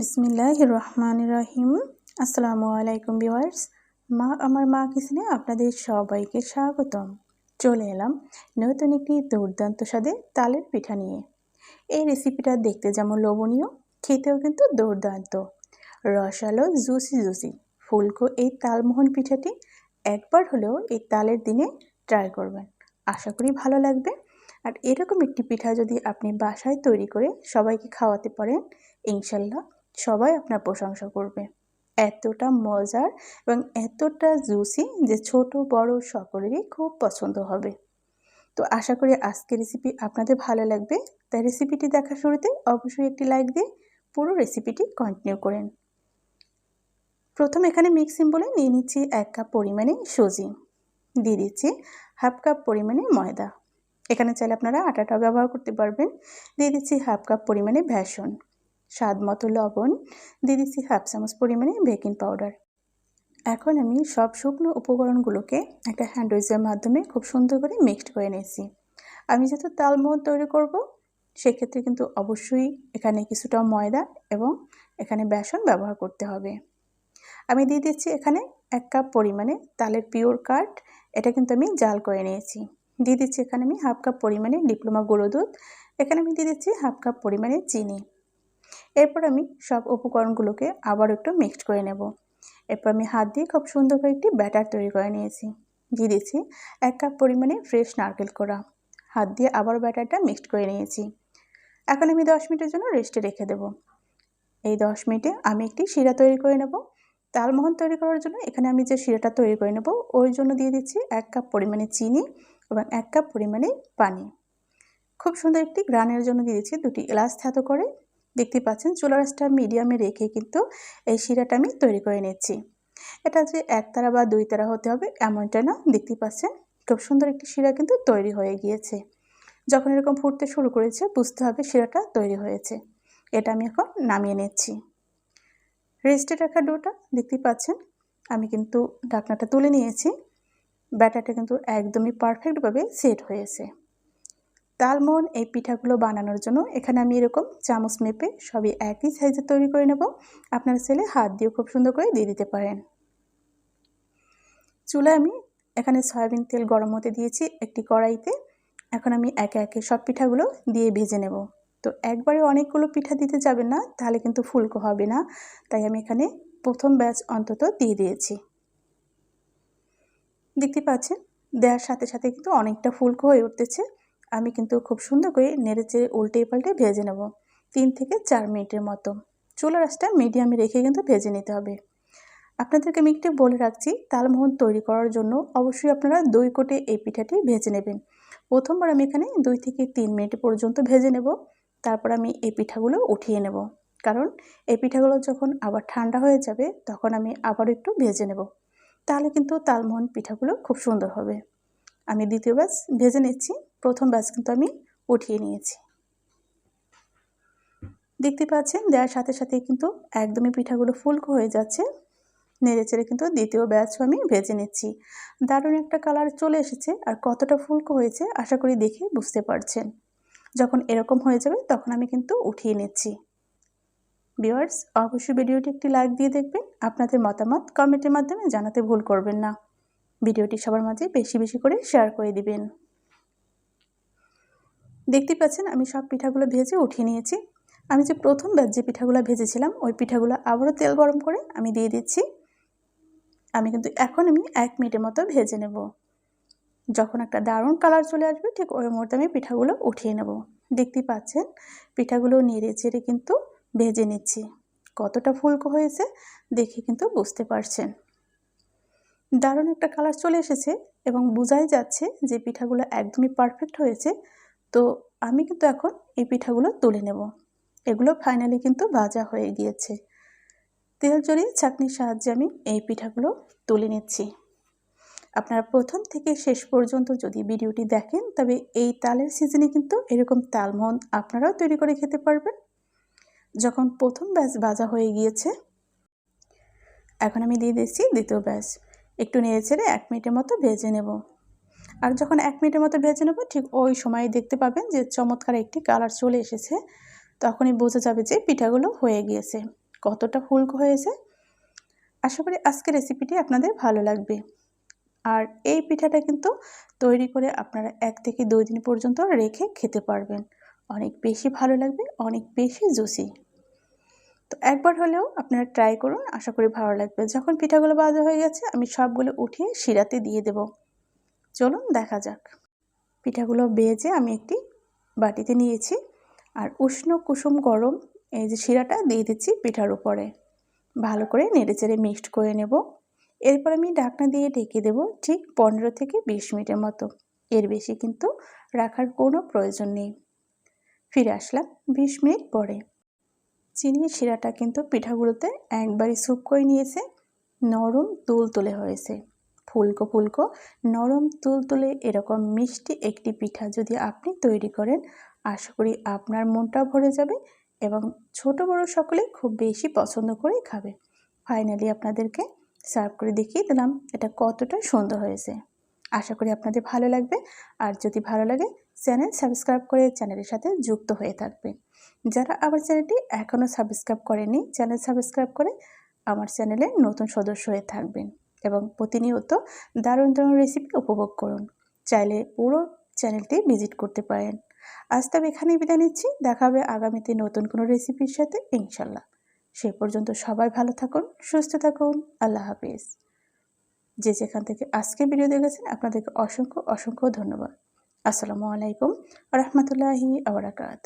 বিসমিল্লাহ রহমান রহিম আসসালামু আলাইকুম ভিউয়ার্স। মা, আমার মা কিচেনে আপনাদের সবাইকে স্বাগতম। চলে এলাম নতুন একটি দুর্দান্ত স্বাদে তালের পিঠা নিয়ে। এই রেসিপিটা দেখতে যেমন লোভনীয়, খেতেও কিন্তু দুর্দান্ত। রসালো, জুসি জুসি, ফুলকো এই তালমোহন পিঠাটি একবার হলেও এই তালের দিনে ট্রাই করবেন। আশা করি ভালো লাগবে। আর এরকম একটি পিঠা যদি আপনি বাসায় তৈরি করে সবাইকে খাওয়াতে পারেন, ইনশাল্লাহ সবাই আপনার প্রশংসা করবে। এতটা মজার এবং এতটা জুসি যে ছোট, বড় সকলেরই খুব পছন্দ হবে। তো আশা করি আজকের রেসিপি আপনাদের ভালো লাগবে। তাই রেসিপিটি দেখার শুরুতে অবশ্যই একটি লাইক দিয়ে পুরো রেসিপিটি কন্টিনিউ করেন। প্রথম এখানে মিক্সিং বলে নিয়ে নিচ্ছি এক কাপ পরিমাণে সুজি। দিয়ে দিচ্ছি হাফ কাপ পরিমাণে ময়দা। এখানে চাইলে আপনারা আটাটা ব্যবহার করতে পারবেন। দিয়ে দিচ্ছি হাফ কাপ পরিমাণে ভ্যাসন স্বাদ মতো লবণ, দিয়ে দিচ্ছি হাফ চামচ পরিমাণে বেকিং পাউডার। এখন আমি সব শুকনো উপকরণগুলোকে একটা হ্যান্ডউইচের মাধ্যমে খুব সুন্দর করে মিক্সড করে নিয়েছি। আমি যেহেতু তালমোহন তৈরি করব, সেক্ষেত্রে কিন্তু অবশ্যই এখানে কিছুটা ময়দা এবং এখানে বেসন ব্যবহার করতে হবে। আমি দিয়ে দিচ্ছি এখানে এক কাপ পরিমাণে তালের পিওর কাঠ এটা কিন্তু আমি জাল করে নিয়েছি। দিয়ে দিচ্ছি এখানে আমি হাফ কাপ পরিমাণে ডিপ্লোমা গুঁড়ো দুধ, এখানে আমি দিয়ে দিচ্ছি হাফ কাপ পরিমাণে চিনি। এরপর আমি সব উপকরণগুলোকে আবার একটু মিক্সড করে নেব। এরপর আমি হাত দিয়ে খুব সুন্দর করে একটি ব্যাটার তৈরি করে নিয়েছি। দিয়ে দিচ্ছি এক কাপ পরিমাণে ফ্রেশ নারকেল করা হাত দিয়ে আবার ব্যাটারটা মিক্সড করে নিয়েছি। এখন আমি দশ মিনিটের জন্য রেস্টে রেখে দেব। এই দশ মিনিটে আমি একটি শিরা তৈরি করে নেব। তালমোহন তৈরি করার জন্য এখানে আমি যে শিরাটা তৈরি করে নেব ওই জন্য দিয়ে দিচ্ছি এক কাপ পরিমাণে চিনি এবং এক কাপ পরিমাণে পানি। খুব সুন্দর একটি গ্রানের জন্য দিয়ে দিচ্ছি দুটি এলাচ থাতো করে। দেখতে পাচ্ছেন চুলা রাসটা মিডিয়ামে রেখে কিন্তু এই শিরাটা আমি তৈরি করে নিচ্ছি। এটা যে একতারা বা দুই তারা হতে হবে এমনটা না দেখতে পাচ্ছেন খুব সুন্দর একটি শিরা কিন্তু তৈরি হয়ে গিয়েছে। যখন এরকম ফুটতে শুরু করেছে, বুঝতে হবে শিরাটা তৈরি হয়েছে। এটা আমি এখন নামিয়ে নিচ্ছি। রেস্টে রাখা ডোটা দেখতে পাচ্ছেন আমি কিন্তু ঢাকনাটা তুলে নিয়েছি। ব্যাটারটা কিন্তু একদমই পারফেক্টভাবে সেট হয়েছে। তালমোহন এই পিঠাগুলো বানানোর জন্য এখানে আমি এরকম চামচ মেপে সবই একই সাইজে তৈরি করে নেব। আপনার ছেলে হাত দিয়ে খুব সুন্দর করে দিয়ে দিতে পারেন। চুলায় আমি এখানে সয়াবিন তেল গরম হতে দিয়েছি একটি কড়াইতে। এখন আমি একে একে সব পিঠাগুলো দিয়ে ভেজে নেব। তো একবারে অনেকগুলো পিঠা দিতে যাবে না, তাহলে কিন্তু ফুলকো হবে না। তাই আমি এখানে প্রথম ব্যাচ অন্তত দিয়ে দিয়েছি। দেখতে পাচ্ছেন, দেওয়ার সাথে সাথে কিন্তু অনেকটা ফুলকো হয়ে উঠতেছে। আমি কিন্তু খুব সুন্দর করে নেড়ে চেড়ে উল্টে পাল্টে ভেজে নেব তিন থেকে চার মিনিটের মতো। চুলা রাসটা মিডিয়ামে রেখে কিন্তু ভেজে নিতে হবে। আপনাদেরকে আমি একটু বলে রাখছি তালমোহন তৈরি করার জন্য অবশ্যই আপনারা দই কোটে এই পিঠাটি ভেজে নেবেন। প্রথমবার আমি এখানে দুই থেকে তিন মিনিট পর্যন্ত ভেজে নেব। তারপর আমি এই পিঠাগুলো উঠিয়ে নেব। কারণ এই পিঠাগুলো যখন আবার ঠান্ডা হয়ে যাবে, তখন আমি আবার একটু ভেজে নেব। তাহলে কিন্তু তালমোহন পিঠাগুলো খুব সুন্দর হবে। আমি দ্বিতীয় ব্যাচ ভেজে নিচ্ছি। প্রথম ব্যাচ কিন্তু আমি উঠিয়ে নিয়েছি। দেখতে পাচ্ছেন, দেওয়ার সাথে সাথে কিন্তু একদমই পিঠাগুলো ফুলকো হয়ে যাচ্ছে। নেড়ে চেড়ে কিন্তু দ্বিতীয় ব্যাচও আমি ভেজে নিচ্ছি। দারুণ একটা কালার চলে এসেছে আর কতটা ফুলকো হয়েছে আশা করি দেখে বুঝতে পারছেন। যখন এরকম হয়ে যাবে তখন আমি কিন্তু উঠিয়ে নিচ্ছি। ভিওয়ার্স অবশ্যই ভিডিওটি একটি লাইক দিয়ে দেখবেন। আপনাদের মতামত কমেন্টের মাধ্যমে জানাতে ভুল করবেন না। ভিডিওটি সবার মাঝে বেশি বেশি করে শেয়ার করে দিবেন। দেখতে পাচ্ছেন, আমি সব পিঠাগুলো ভেজে উঠিয়ে নিয়েছি। আমি যে প্রথম ব্যাচ যে পিঠাগুলো ভেজেছিলাম, ওই পিঠাগুলো আবারও তেল গরম করে আমি দিয়ে দিচ্ছি। আমি কিন্তু এখন আমি এক মিনিটের মতো ভেজে নেব। যখন একটা দারুণ কালার চলে আসবে, ঠিক ওই মুহূর্তে আমি পিঠাগুলো উঠিয়ে নেব। দেখতে পাচ্ছেন, পিঠাগুলো নেড়ে চেড়ে কিন্তু ভেজে নিচ্ছি। কতটা ফুলকো হয়েছে, দেখে কিন্তু বুঝতে পারছেন। দারুণ একটা কালার চলে এসেছে এবং বোঝাই যাচ্ছে যে পিঠাগুলো একদমই পারফেক্ট হয়েছে। তো আমি কিন্তু এখন এই পিঠাগুলো তুলে নেব। এগুলো ফাইনালি কিন্তু ভাজা হয়ে গিয়েছে। তেল জড়িয়ে চাকনির সাহায্যে আমি এই পিঠাগুলো তুলে নিচ্ছি। আপনারা প্রথম থেকে শেষ পর্যন্ত যদি ভিডিওটি দেখেন, তবে এই তালের সিজনে কিন্তু এরকম তালমোহন আপনারাও তৈরি করে খেতে পারবেন। যখন প্রথম ব্যাচ ভাজা হয়ে গিয়েছে, এখন আমি দিয়ে দিচ্ছি দ্বিতীয় ব্যাচ। একটু নেড়ে ছেড়ে এক মিনিটের মতো ভেজে নেব। আর যখন এক মিনিটের মতো ভেজে নেব, ঠিক ওই সময় দেখতে পাবেন যে চমৎকার একটি কালার চলে এসেছে। তখনই বোঝা যাবে যে পিঠাগুলো হয়ে গিয়েছে। কতটা ফুলকো হয়েছে। আশা করি আজকের রেসিপিটি আপনাদের ভালো লাগবে। আর এই পিঠাটা কিন্তু তৈরি করে আপনারা এক থেকে দুই দিন পর্যন্ত রেখে খেতে পারবেন। অনেক বেশি ভালো লাগবে, অনেক বেশি জুসি তো একবার হলেও আপনারা ট্রাই করুন, আশা করি ভালো লাগবে। যখন পিঠাগুলো বাজা হয়ে গেছে, আমি সবগুলো উঠিয়ে শিরাতে দিয়ে দেব। চলুন দেখা যাক। পিঠাগুলো বেজে আমি একটি বাটিতে নিয়েছি আর উষ্ণ কুসুম গরম এই যে শিরাটা দিয়ে দিচ্ছি পিঠার উপরে। ভালো করে নেড়ে চেড়ে মিক্সড করে নেব। এরপর আমি ঢাকনা দিয়ে ঢেকে দেব ঠিক পনেরো থেকে বিশ মিনিটের মতো। এর বেশি কিন্তু রাখার কোনো প্রয়োজন নেই। ফিরে আসলাম বিশ মিনিট পরে। চিনির শিরাটা কিন্তু পিঠাগুলোতে একবারই স্যুপ করে নিয়েছে, নরম তুল তুলে হয়েছে। ফুলকো ফুলকো, নরম তুল তুলে এরকম মিষ্টি একটি পিঠা যদি আপনি তৈরি করেন, আশা করি আপনার মনটা ভরে যাবে এবং ছোট বড় সকলে খুব বেশি পছন্দ করে খাবে। ফাইনালি আপনাদেরকে সার্ভ করে দেখিয়ে দিলাম এটা কতটা সুন্দর হয়েছে। আশা করি আপনাদের ভালো লাগবে। আর যদি ভালো লাগে, চ্যানেল সাবস্ক্রাইব করে চ্যানেলের সাথে যুক্ত হয়ে থাকবে যারা আমার চ্যানেলটি এখনও সাবস্ক্রাইব করেনি চ্যানেল সাবস্ক্রাইব করে আমার চ্যানেলে নতুন সদস্য হয়ে থাকবেন। এবং প্রতিনিয়ত দারুণ দারুণ রেসিপি উপভোগ করুন। চাইলে পুরো চ্যানেলটি ভিজিট করতে পারেন। আজ তবে এখানেই বিদায় নিচ্ছি। দেখা হবে আগামীতে নতুন কোনো রেসিপির সাথে, ইনশাল্লাহ। সে পর্যন্ত সবাই ভালো থাকুন, সুস্থ থাকুন। আল্লাহ হাফিজ। যে যেখান থেকে আজকে ভিডিও দেখেছেন, আপনাদেরকে অসংখ্য অসংখ্য ধন্যবাদ। আসসালামু আলাইকুম রহমতুল্লাহি আবরাকাত